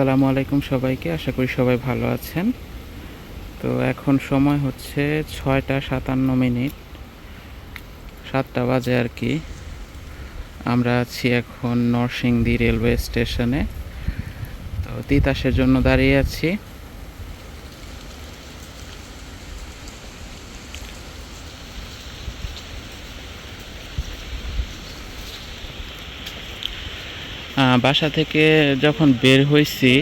আসসালামু আলাইকুম সবাইকে। আশা করি সবাই ভালো আছেন। তো এখন সময় হচ্ছে ছয়টা সাতান্ন মিনিট। সাতটা বাজে আর কি। আমরা আছি এখন নরসিংদী রেলওয়ে স্টেশনে। তো তিতাসের জন্য দাঁড়িয়ে আছি। বাসা থেকে যখন বের হয়েছি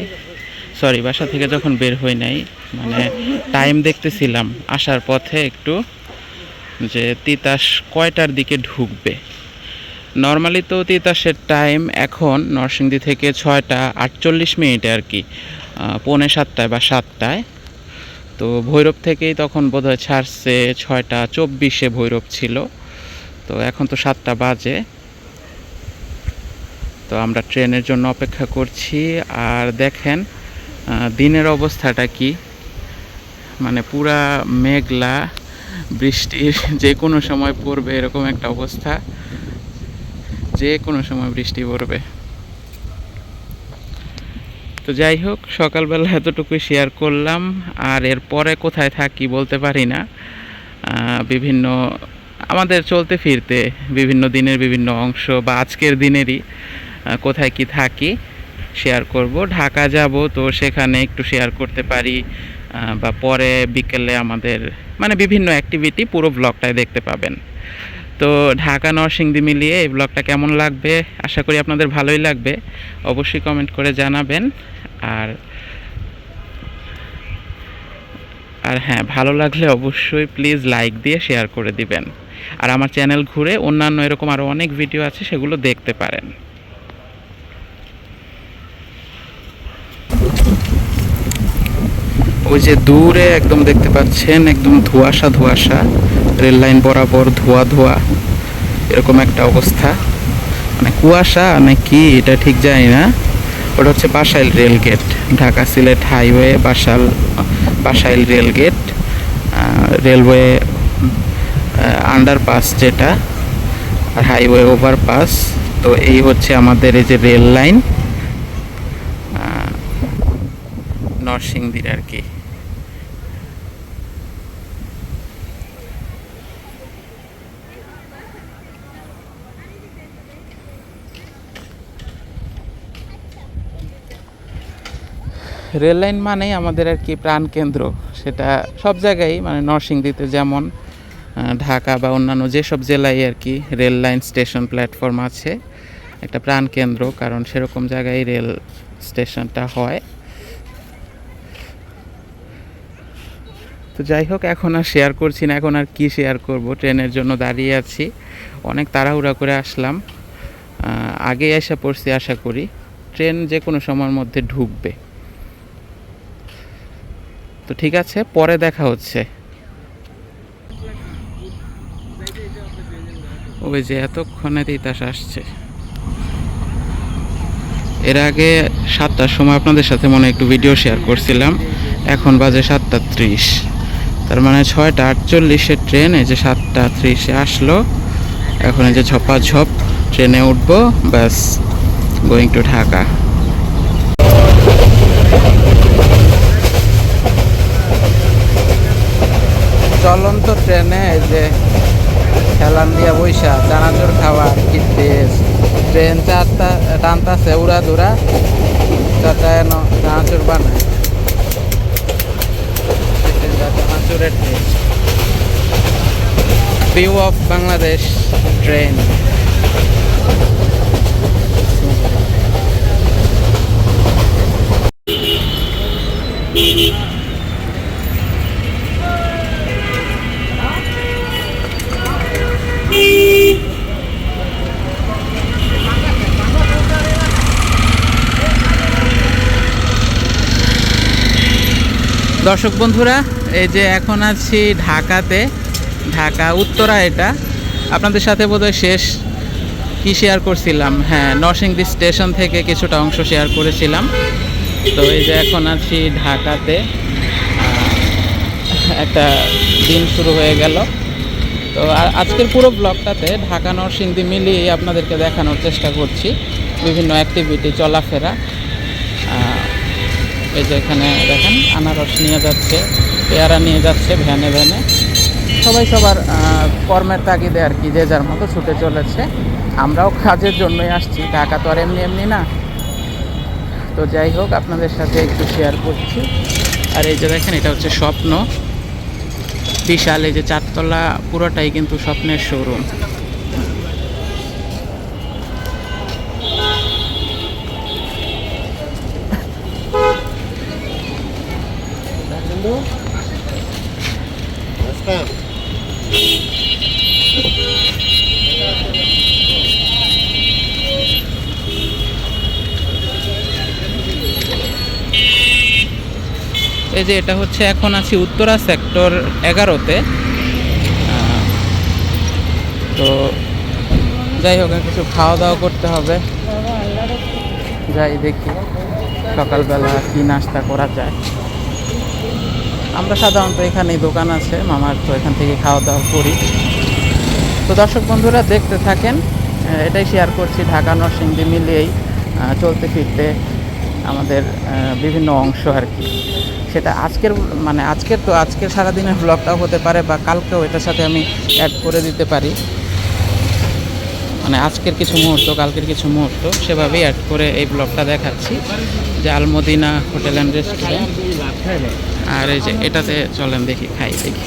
সরি বাসা থেকে যখন বের হই নাই মানে টাইম দেখতেছিলাম, আসার পথে একটু যে তিতাস কয়টার দিকে ঢুকবে। নর্মালি তো তিতাসের টাইম এখন নরসিংদী থেকে ছয়টা আটচল্লিশ মিনিটে আর কি পৌনে সাতটায় বা সাতটায়। তো ভৈরব থেকেই তখন বোধহয় ছাড়ছে ছয়টা চব্বিশে ভৈরব ছিল। তো এখন তো সাতটা বাজে। তো আমরা ট্রেনের জন্য অপেক্ষা করছি। আর দেখেন দিনের অবস্থাটা কি? মানে পুরা মেঘলা, বৃষ্টির যে কোনো সময় পড়বে এরকম একটা অবস্থা। যে কোনো সময় বৃষ্টি পড়বে। তো যাই হোক, সকালবেলা এতটুকুই শেয়ার করলাম। আর এরপরে কোথায় থাকি বলতে পারি না। বিভিন্ন, আমাদের চলতে ফিরতে বিভিন্ন দিনের বিভিন্ন অংশ বা আজকের দিনেরই কোথায় কি থাকি শেয়ার করব। ঢাকা যাব তো সেখানে একটু শেয়ার করতে পারি বা পরে বিকেলে আমাদের মানে বিভিন্ন অ্যাক্টিভিটি পুরো ব্লগটায় দেখতে পাবেন। তো ঢাকা, নরসিংদী মিলিয়ে এই ব্লগটা কেমন লাগবে? আশা করি আপনাদের ভালোই লাগবে। অবশ্যই কমেন্ট করে জানাবেন। আর আর হ্যাঁ ভালো লাগলে অবশ্যই প্লিজ লাইক দিয়ে শেয়ার করে দিবেন। আর আমার চ্যানেল ঘুরে অন্যান্য এরকম আরও অনেক ভিডিও আছে, সেগুলো দেখতে পারেন। ওই যে দূরে একদম দেখতে পাচ্ছেন একদম ধোঁয়াশা ধোঁয়াশা, রেল লাইন বরাবর ধোঁয়া ধোঁয়া, এরকম একটা অবস্থা। মানে কুয়াশা নাকি এটা ঠিক জানি না। ওটা হচ্ছে Basail rail gate, Dhaka Sylhet highway Basal, Basail rail gate railway underpass যেটা, আর হাইওয়ে ওভারপাস। তো এই হচ্ছে আমাদের এই যে রেল লাইন নরসিংদীর আর কি। রেল লাইন মানেই আমাদের আর কি প্রাণকেন্দ্র সেটা সব জায়গায় মানে নরসিংদীতে যেমন ঢাকা বা অন্যান্য যেসব জেলায় আর কি রেল লাইন স্টেশন প্ল্যাটফর্ম আছে, একটা প্রাণকেন্দ্র কারণ সেরকম জায়গায় রেল স্টেশনটা হয়। তো যাই হোক, এখন আর শেয়ার করছি না, এখন আর কি শেয়ার করব? ট্রেনের জন্য দাঁড়িয়ে আছি। অনেক তাড়াহুড়া করে আসলাম। আগে এসে পড়ছি আশা করি। ট্রেন যে কোনো সময়ের মধ্যে ঢুকবে। তো ঠিক আছে, পরে দেখা হচ্ছে। ওই যে এতক্ষণে তিতাস আসছে। এর আগে সাতটার সময় আপনাদের সাথে মনে একটু ভিডিও শেয়ার করছিলাম, এখন বাজে সাতটা ত্রিশ। তার মানে ছয়টা আটচল্লিশের ট্রেন এই যে সাতটা ত্রিশে আসলো। এখন এই যে ঝপাঝপ ট্রেনে উঠবো, ব্যাস গোয়িং টু ঢাকা চলন্ত ট্রেনে যে খেলান দিয়া বৈশা চানাচুর খাওয়ার কি টেস্ট? ট্রেন চারটা, টানতাছে উড়া দুরা চারটা এন চানাচুর বানায়। চানাচুরের taste. View of Bangladesh train দর্শক বন্ধুরা, এই যে এখন আছি ঢাকাতে, ঢাকা উত্তরা এটা। আপনাদের সাথে বোধহয় শেষ কি শেয়ার করছিলাম? হ্যাঁ নরসিংদী স্টেশন থেকে কিছুটা অংশ শেয়ার করেছিলাম। তো এই যে এখন আছি ঢাকাতে একটা দিন শুরু হয়ে গেল। তো আজকের পুরো ব্লগটাতে ঢাকা নরসিংদী মিলিয়ে আপনাদেরকে দেখানোর চেষ্টা করছি। বিভিন্ন অ্যাক্টিভিটি চলাফেরা। এই যে এখানে দেখেন, আনারস নিয়ে যাচ্ছে, পেয়ারা নিয়ে যাচ্ছে ভ্যানে ভ্যানে। সবাই সবার কর্মের তাগিদে আর কি যে যার মতো ছুটে চলেছে। আমরাও কাজের জন্যই আসছি ঢাকা তো আর এমনি এমনি না। তো যাই হোক, আপনাদের সাথে একটু শেয়ার করছি। আর এই যে দেখেন, এটা হচ্ছে স্বপ্ন। বিশাল, এই যে চারতলা, পুরোটাই কিন্তু স্বপ্নের শোরুম যে এটা হচ্ছে এখন আছি উত্তরা সেক্টর এগারোতে। তো যাই হোক কিছু খাওয়া দাওয়া করতে হবে। যাই দেখি সকালবেলা কি নাস্তা করা যায়। আমরা সাধারণত এখানেই দোকান আছে, মামার তো এখান থেকে খাওয়া দাওয়া করি। তো দর্শক বন্ধুরা, দেখতে থাকেন এটাই শেয়ার করছি, ঢাকা, নরসিংদী মিলিয়েই চলতে ফিরতে আমাদের বিভিন্ন অংশ আর কি। সেটা আজকের মানে আজকের তো, আজকের সারাদিনের ব্লগটাও হতে পারে বা কালকেও এটার সাথে আমি অ্যাড করে দিতে পারি। মানে আজকের কিছু মুহূর্ত, কালকের কিছু মুহূর্ত, সেভাবেই অ্যাড করে এই ব্লগটা দেখাচ্ছি। যে আলমদিনা হোটেল অ্যান্ড রেস্টুরেন্ট আর এই যে এটাতে চলেন দেখি, খাই দেখি।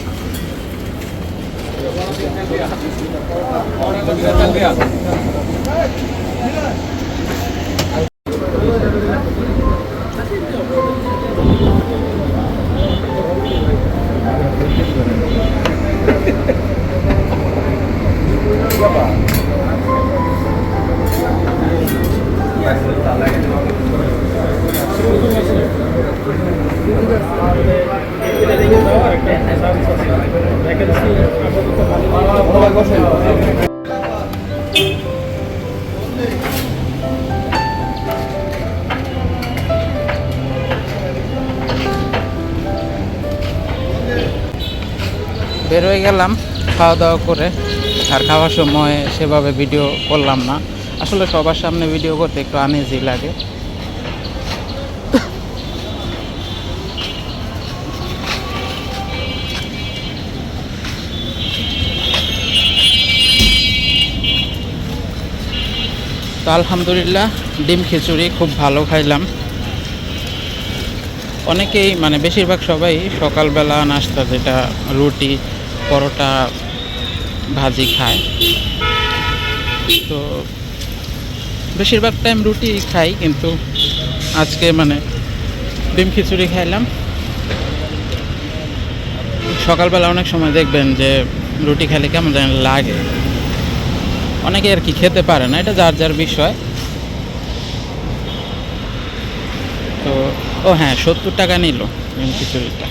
বের হয়ে গেলাম খাওয়া দাওয়া করে। আর খাওয়ার সময় সেভাবে ভিডিও করলাম না। আসলে সবার সামনে ভিডিও করতে একটু আনইজি লাগে। তো আলহামদুলিল্লাহ, ডিম খিচুড়ি খুব ভালো খাইলাম। অনেকেই মানে বেশিরভাগ সবাই সকালবেলা নাস্তা যেটা, রুটি, পরোটা, ভাজি খায়। তো বেশিরভাগ টাইম রুটি খাই, কিন্তু আজকে মানে ডিম খিচুড়ি খাইলাম। সকালবেলা অনেক সময় দেখবেন যে রুটি খেলে কেমন যেন লাগে। অনেকে আর কি খেতে পারে না, এটা যার যার বিষয়। তো, ও হ্যাঁ সত্তর টাকা নিল ডিম খিচুড়িটা।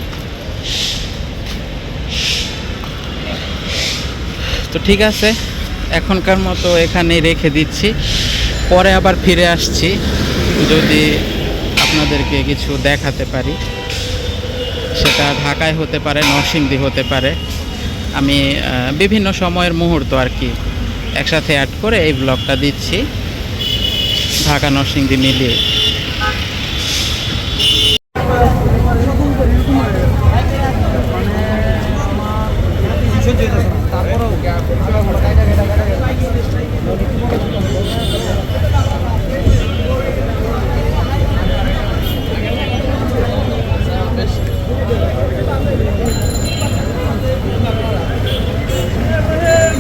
তো ঠিক আছে, এখনকার মতো এখানে রেখে দিচ্ছি। পরে আবার ফিরে আসছি, যদি আপনাদেরকে কিছু দেখাতে পারি। সেটা ঢাকায় হতে পারে, নরসিংদী হতে পারে। আমি বিভিন্ন সময়ের মুহূর্ত আর কি একসাথে অ্যাড করে এই ব্লগটা দিচ্ছি। ঢাকা নরসিংদী মিলিয়ে।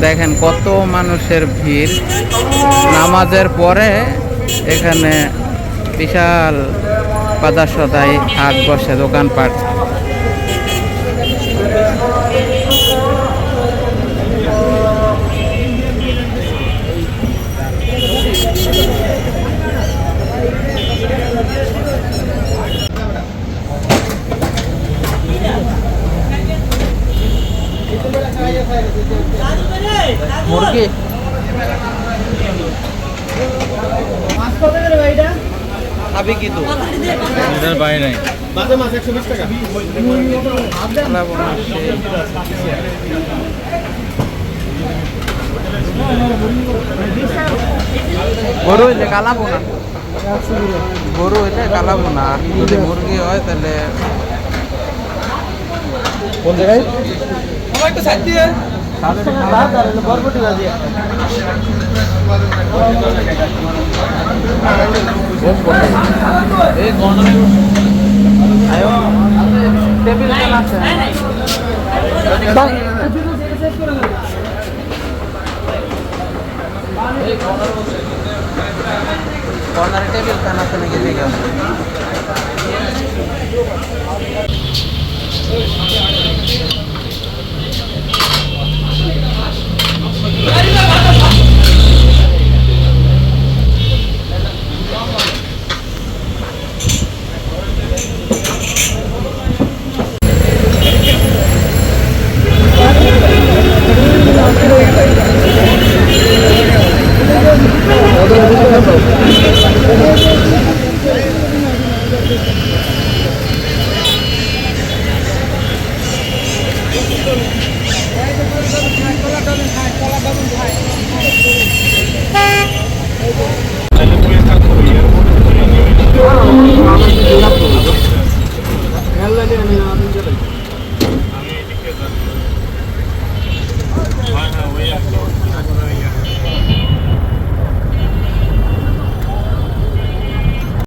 দেখেন কত মানুষের ভিড়। নামাজের পরে এখানে বিশাল বাজার সদাই বসে দোকানপাট। মুরগি? খাবি কি তো? এটার বাইরে নাই। লাবণ আসে। গরু হইলে কালাবো না। গরু হইলে কালাবো না। যদি মুরগি হয় তাহলে কোন জায়গায়? সবাই তো সাথ দিয়ে কর্নারে টেবিল ফ্যান আছে নাকি লেগে আছে Thank you. ¡Arriba,